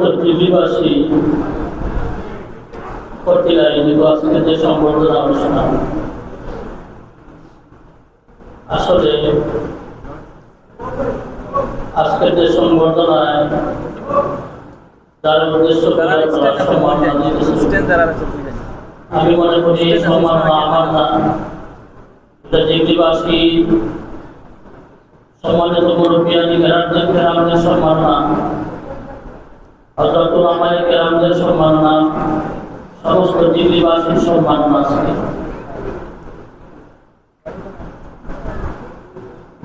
পৃথিবীবাসী কর্তৃক আয়োজিত আজকে যে সম্বর্ধনা অনুষ্ঠান আসলে আজকের যে সম্বর্ধনায় যার উদ্দেশ্য আমি মনে করি সম্মাননা আমার না। এটা জিগলিবাসী সম্মানিত মুরব্বিয়ানি কেরামদের কেরামদের সম্মাননা কেরামদের সম্মাননা সমস্ত আছে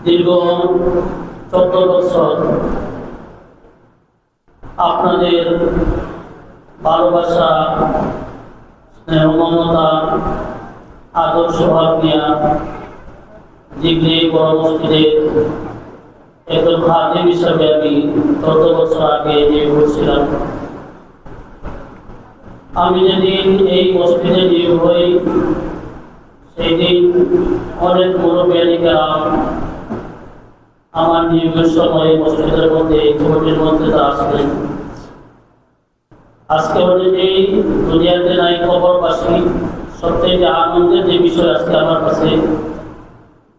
দীর্ঘ চোদ্দ বছর আপনাদের ভালোবাসা, স্নেহ, মমতা আদর্শ ভাব নিয়ে জিগলি বড় মসজিদে একজন খাদিম হিসাবে আমি চোদ্দ বছর আগে নিয়োগ করছিলাম আমি যেদিন এই মসজিদে নিয়োগ হই সেই দিন অনেক মুরব্বীরা আমার নিয়োগের সময় মসজিদের মধ্যে কমিটির মধ্যে তারা আসলেন আজকে অনেকেই দুনিয়াতে নাই খবরবাসী সবথেকে আনন্দের যে বিষয় আজকে আমার কাছে,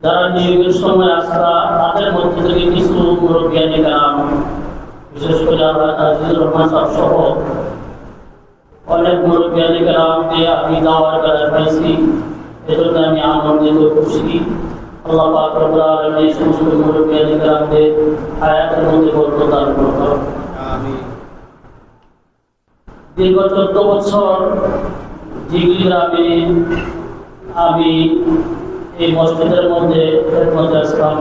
যারা নিয়োগের সময় আসরা তাদের মধ্যে থেকে কিছু গ্রাম বিশেষ করে আমরা আজিজুর রহমান সাহেব সহ অনেক মুরব্বিয়ানি গ্রামকে আমি দাওয়ার বেলায় পাইছি এজন্য আমি আনন্দিত খুশি আল্লাহ পাক রব্বুল আলামিন এই সমস্ত মুরব্বিয়ানি গ্রামদের হায়াতের মধ্যে বরকত দান করুন দীর্ঘ চোদ্দ বছর জিগলি গ্রামে আমি এই মসজিদের মধ্যে মধ্যে আসলাম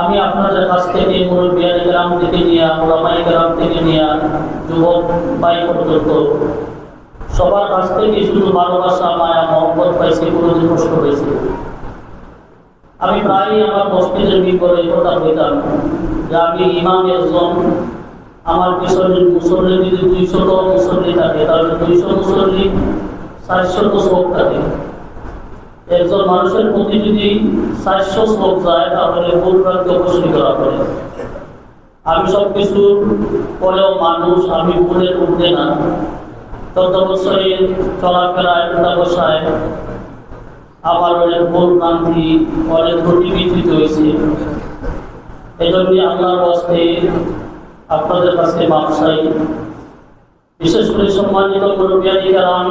আমি আপনাদের কাছ থেকে মুরব্বিয়ানি গ্রাম থেকে নিয়ে, ওলামাই গ্রাম থেকে নিয়ে যুবক ভাই পর্যন্ত সবার কাছ থেকে শুধু ভালোবাসা, মায়া, মহব্বত পাইছি, কোনোদিন কষ্ট হয়েছে। আমি প্রায়ই আমার মসজিদের বিপরে কথা বলতাম যে আমি ইমাম একজন, আমার পিছনে মুসল্লি যদি দুইশত মুসল্লি থাকে, তাহলে দুইশো মুসল্লি চারশত শ্লোক থাকে। একজন মানুষের প্রতি যদি চারশো শ্লোক যায়, তাহলে করা করে আমি সব কিছু পরেও মানুষ, আমি ভুলের উঠবে না। বছরের চলাফেরায় উঠা বসায় আমার অনেক ভুল ভ্রান্তি অনেক ত্রুটি বিচ্যুত হয়েছে। এই জন্যই আল্লাহর বস্তে আপনাদের কাছে মাপ চাই। বিশেষ করে সম্মানিত মুরব্বিয়ানি কালাম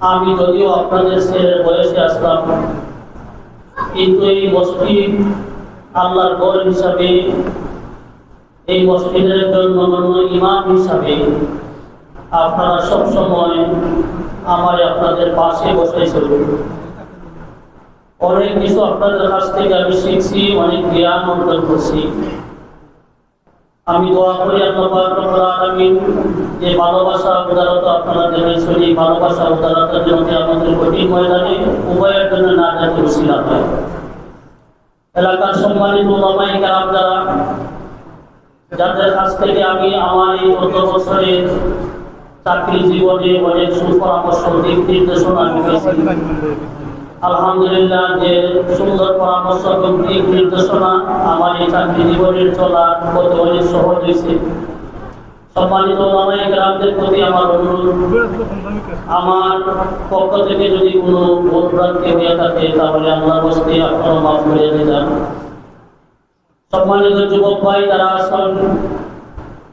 আমি যদিও আপনাদের বয়সে আসলাম কিন্তু এই মসজিদ আল্লাহর গড় হিসাবে, এই মসজিদের জন্য ইমাম হিসাবে আপনারা সব সময় আমার আপনাদের পাশে বসে চলুন অনেক কিছু আপনাদের কাছ থেকে আমি শিখছি, অনেক জ্ঞান অর্জন করছি। আমি দোয়া করি আল্লাহ পাক রব্বুল আলামিন যে ভালোবাসা উদারতা আপনারা দেখাইছেন এই ভালোবাসা উদারতার জন্য আমাদের কঠিন ময়দানে উভয়ের জন্য না যাতে উশিলা এলাকার সম্মানিত ওলামাই যাদের কাছ থেকে আমি আমার এই বছরের চাকরি জীবনে অনেক সুপরামর্শ, দিক নির্দেশনা আলহামদুলিল্লাহ যে সুন্দর পরামর্শ এবং দিক নির্দেশনা আমার এই চাকরি জীবনের চলার পথে অনেক সহজ হয়েছে। সম্মানিত গ্রামদের প্রতি আমার অনুরোধ, আমার পক্ষ থেকে যদি কোনো ভুল হয়ে থাকে, তাহলে আল্লাহ বসতে আপনারা মাফ করে দিলাম সম্মানিত যুবক ভাই, যারা আসেন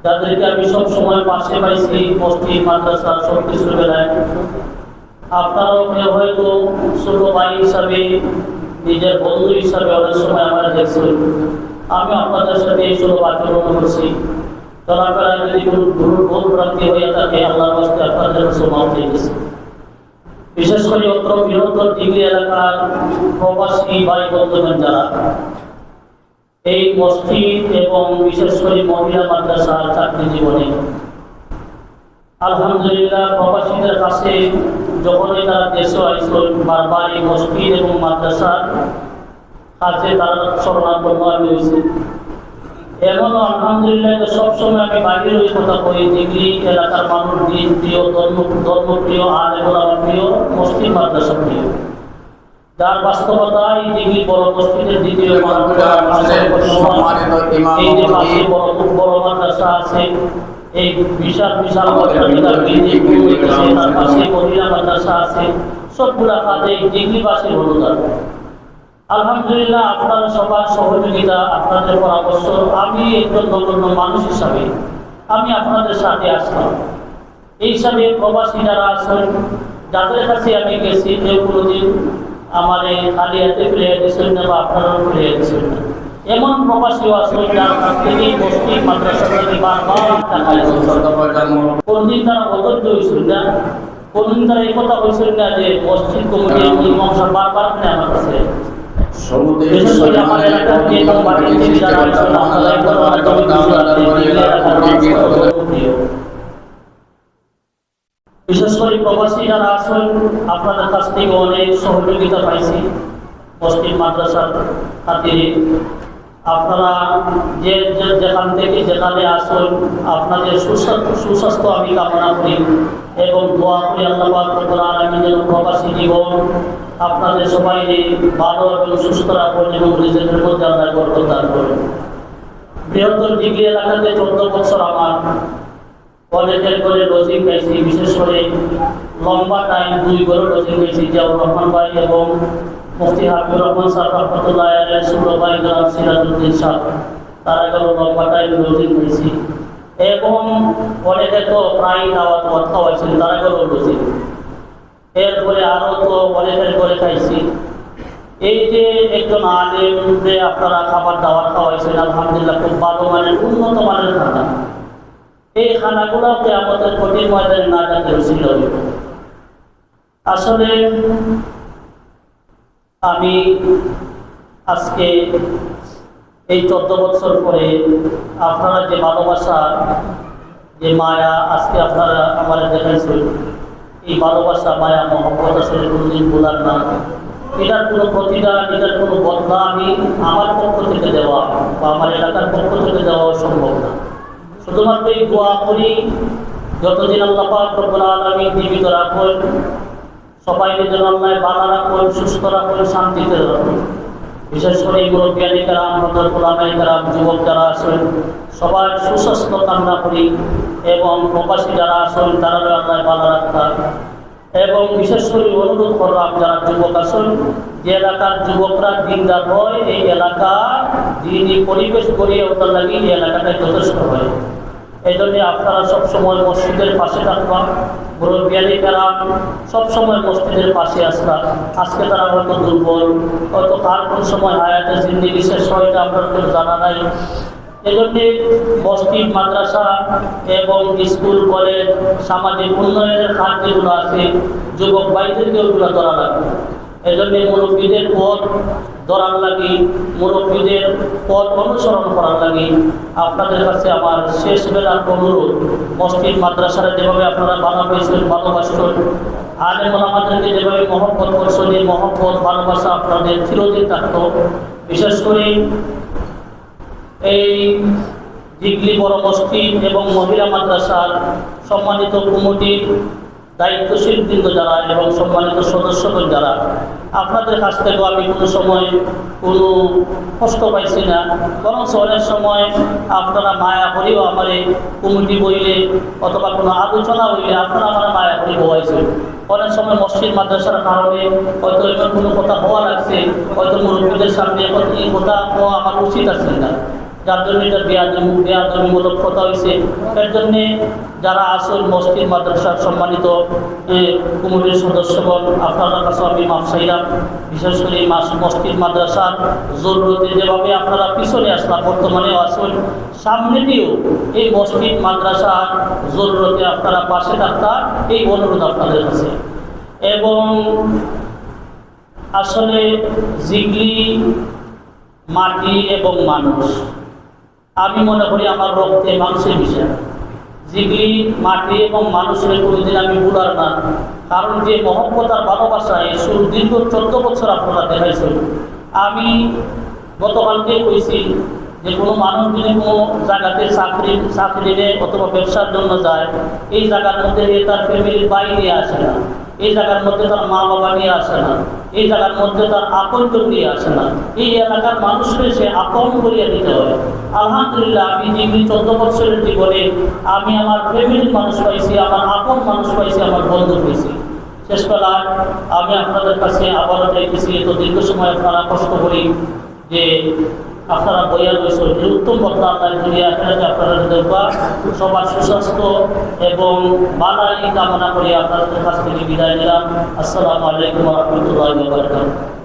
যাদেরকে আমি সব সময় পাশে পাইছি, মসজিদ, মাদ্রাসা সব কিছু বেলায় আপনারাও কেউ হয়তো ছোট ভাই হিসাবে, নিজের বন্ধু হিসাবে অনেক সময় আমরা দেখছেন আমি আপনাদের সাথে এই ছোট আচরণ করছি। চলাফেরায় যদি ভুল ভ্রান্তি হয়ে থাকে, আল্লাহর বাস্তে আপনাদের মাফ দিয়ে গেছে। বিশেষ করে অত্র বৃহত্তর ডিগ্রি এলাকার প্রবাসী ভাই বন্ধুগণ যারা, এই মসজিদ এবং বিশেষ করে মহিলা মাদ্রাসার চাকরি জীবনে আলহামদুলিল্লাহ প্রবাসীদের কাছে যখনই তারা দেশে আইসল বারবার এই মসজিদ এবং মাদ্রাসার কাছে তারা শরণাপন্ন হয়েছে এমনও আলহামদুলিল্লাহ সবসময় আমি বাইরের ওই কথা কই ডিগ্রি এলাকার মানুষ দিন প্রিয় ধর্ম ধর্মপ্রিয় আর এগুলো আমার প্রিয় মসজিদ মাদ্রাসা প্রিয়। যার বাস্তবতায় ডিগ্রি বড় মসজিদের দ্বিতীয় এই খুব বড় মাদ্রাসা আছে এই বিশাল বিশাল তার পাশে মহিলা মাদ্রাসা আছে, সবগুলা কাজে ডিগ্রিবাসীর অনুদান আলহামদুলিল্লাহ, আপনার সবার সহযোগিতা, আপনাদের পরামর্শ, আমি একজন নগণ্য মানুষ হিসাবে, আমি আপনাদের সাথে আসলাম। এই হিসাবে প্রবাসী যারা আছেন, যাদের কাছে আমি গেছি, কেউ কোনোদিন আমার এই খালি হাতে ফিরে দিয়েছেন না বা আপনারাও ফিরে দিয়েছেন না। এমন প্রবাসীও আছেন যার থেকে বস্তি মাদ্রাসা থেকে বারবার টাকা কোনদিন তারা অধৈর্য হয়েছিল না? কোনদিন তারা এই কথা বলছিল না যে মসজিদ কমিটির ইমাম বারবার আপনি আমার বিশেষ করে প্রবাসী যারা আছেন আপনাদের কাছ থেকে অনেক সহযোগিতা পাইছি। মসজিদ মাদ্রাসার খাতিরে। আপনারা যে যেখান থেকে যেখানে আসুন আপনাদের সুস্বাস্থ্য সুস্বাস্থ্য আমি কামনা করি এবং দোয়া করি আল্লাহ প্রবাসী জীবন আপনাদের সবাই ভালো এবং সুস্থ রাখুন এবং রিজেক্টের মধ্যে বরকত দান করুন। বৃহত্তর ডিগ্রি এলাকাতে চোদ্দ বছর আমার। কলেজের করে লজিং পেয়েছি বিশেষ করে লম্বা টাইম দুই করে লজিং পেয়েছি জিয়াউর রহমান ভাই এবং মুফতি হাবিবুর রহমান সাহেব রহমতুল্লাহ আলাই সুর ভাই জনাব সিরাজউদ্দিন সাহেব তারা গেল লম্বা টাইম লজিং এবং কলেজে তো প্রায় দাওয়াত মত খাওয়াইছিল তারা গেল লজিং এরপরে আরও তো কলেজের করে খাইছি। এই যে একজন আলেম যে আপনারা খাবার দাবার খাওয়াইছেন, আলহামদুলিল্লাহ খুব ভালো মানের, উন্নত মানের খানা। এই খানাগুলোকে আমাদের কঠিন ময়দানে না যাতে ছিল। আসলে আমি আজকে এই চোদ্দ বছর পরে আপনারা যে ভালোবাসা, যে মায়া আজকে আপনারা আমার দেখেছেন এই ভালোবাসা, মায়া, মহব্বত আসলে কোনোদিন বলার না। এটার কোনো প্রতিদান, এটার কোনো বদলা আমি আমার পক্ষ থেকে দেওয়া বা আমার এলাকার পক্ষ থেকে দেওয়া সম্ভব না। শুধুমাত্র এই দোয়া করি, যতদিন আল্লাহ পাক আলামিন জীবিত রাখুন সবাইকে যেন আল্লাহ ভালো রাখুন সুস্থ রাখুন শান্তিতে রাখুন বিশেষ করে এই মুরব্বিয়ানি কারাম হজরতুল্লাহ কারাম, যুবক যারা আছেন সবার সুস্বাস্থ্য কামনা করি এবং প্রবাসী যারা আছেন, তারা আল্লাহ ভালো রাখতাম এবং বিশেষ করে অনুরোধ করলাম যারা যুবক আছেন, যে এলাকার যুবকরা দিনদার হয়, এই এলাকা দিনই পরিবেশ গড়িয়ে ওঠার লাগে এই এলাকাটা যথেষ্ট হয়। এই জন্য আপনারা সবসময় মসজিদের পাশে থাকবেন মুরব্বিয়ানি কারাম সবসময় মসজিদের পাশে আসলাম আজকে তারা হয়তো দুর্বল, হয়তো কার কোন সময় হায়াতের জিন্দিগি শেষ হয় আপনার কেউ জানা নাই। এজন্য মসজিদ মাদ্রাসা এবং স্কুল, কলেজ, সামাজিক উন্নয়নের কাজ যেগুলো আছে। যুবক ভাইদেরকে ওগুলো ধরা লাগবে। এজন্য মুরব্বীদের পথ ধরার লাগি, মুরব্বীদের পথ অনুসরণ করার লাগি আপনাদের কাছে আমার শেষ বেলার অনুরোধ, মসজিদ, মাদ্রাসারা যেভাবে আপনারা ভালো পেয়েছেন ভালোবাসছেন আলে আমাদেরকে যেভাবে মহব্বত করছেন, এই মহব্বত, ভালোবাসা আপনাদের চিরদিন থাকতো। বিশেষ করে এই দিগলি বড় মসজিদ এবং মহিলা মাদ্রাসার সম্মানিত কমিটির দায়িত্বশীল বৃন্দ যারা এবং সম্মানিত সদস্যগণ যারা, আপনাদের কাছ থেকেও আমি কোনো সময় কোনো কষ্ট পাইছি না বরং অনেক সময় আপনারা মায়া করেও আমার কমিটি বইলে অথবা কোনো আলোচনা হইলে আপনারা আমার মায়া করে বয়াইছেন অনেক সময় মসজিদ, মাদ্রাসার কারণে হয়তো এমন কোনো কথা হওয়া লাগছে, হয়তো মুরব্বীদের সামনে এই কথা হওয়া আমার উচিত আছে না। যার জন্য এটা বেয়াদমি বেয়াদমিমূলক কথা হয়েছে এর জন্যে যারা আসল মসজিদ মাদ্রাসার সম্মানিত এ, কমিটির সদস্যগণ আপনাদের কাছে আমি মাফ চাইলাম। বিশেষ করে এই মাস মসজিদ মাদ্রাসার জরুরতে যেভাবে আপনারা পিছনে আসলাম বর্তমানেও আসুন সামনে দিয়েও এই মসজিদ মাদ্রাসার জরুরতে আপনারা পাশে থাকতাম এই অনুরোধ আপনাদের কাছে। এবং আসলে জিগলি মাটি এবং মানুষ। আমি মনে করি আমার রক্তে মাংসের বিষয় যেগুলি মাটি এবং মানুষের কোনোদিন আমি ভুলার না। কারণ যে মহব্বত আর সুদীর্ঘ চোদ্দ বছর আপনারা দেখাইছেন। আমি গতকালকে কইছি যে কোনো মানুষ যদি কোনো জায়গাতে চাকরি চাকরি নেয় অথবা ব্যবসার জন্য যায়, এই জায়গার মধ্যে তার ফ্যামিলির বাই নিয়ে আসে না। এই জায়গার মধ্যে তার মা বাবা নিয়ে আসে না। এই জায়গার মধ্যে তার আপনজন নিয়ে আসে না। এই এলাকার মানুষকে সে আপন করিয়া দিতে হয়। আলহামদুলিল্লাহ, আমি জীবী চোদ্দ বছরের জীবনে আমি আমার ফ্যামিলির মানুষ পাইছি, আমার আপন মানুষ পাইছি, আমার বন্ধু পাইছি। শেষবেলায় আমি আপনাদের কাছে আবারও চাইতেছি এত দীর্ঘ সময় আপনারা কষ্ট করি যে আপনারা বইয়ের রয়েছেন যে উত্তম কথা আপনার দুনিয়া আপনাকে আপনারা দেখবা সবার সুস্বাস্থ্য এবং বালাই কামনা করে আপনাদের কাছ থেকে বিদায় নিলাম। আসসালামু আলাইকুম রহমতুল্লাহ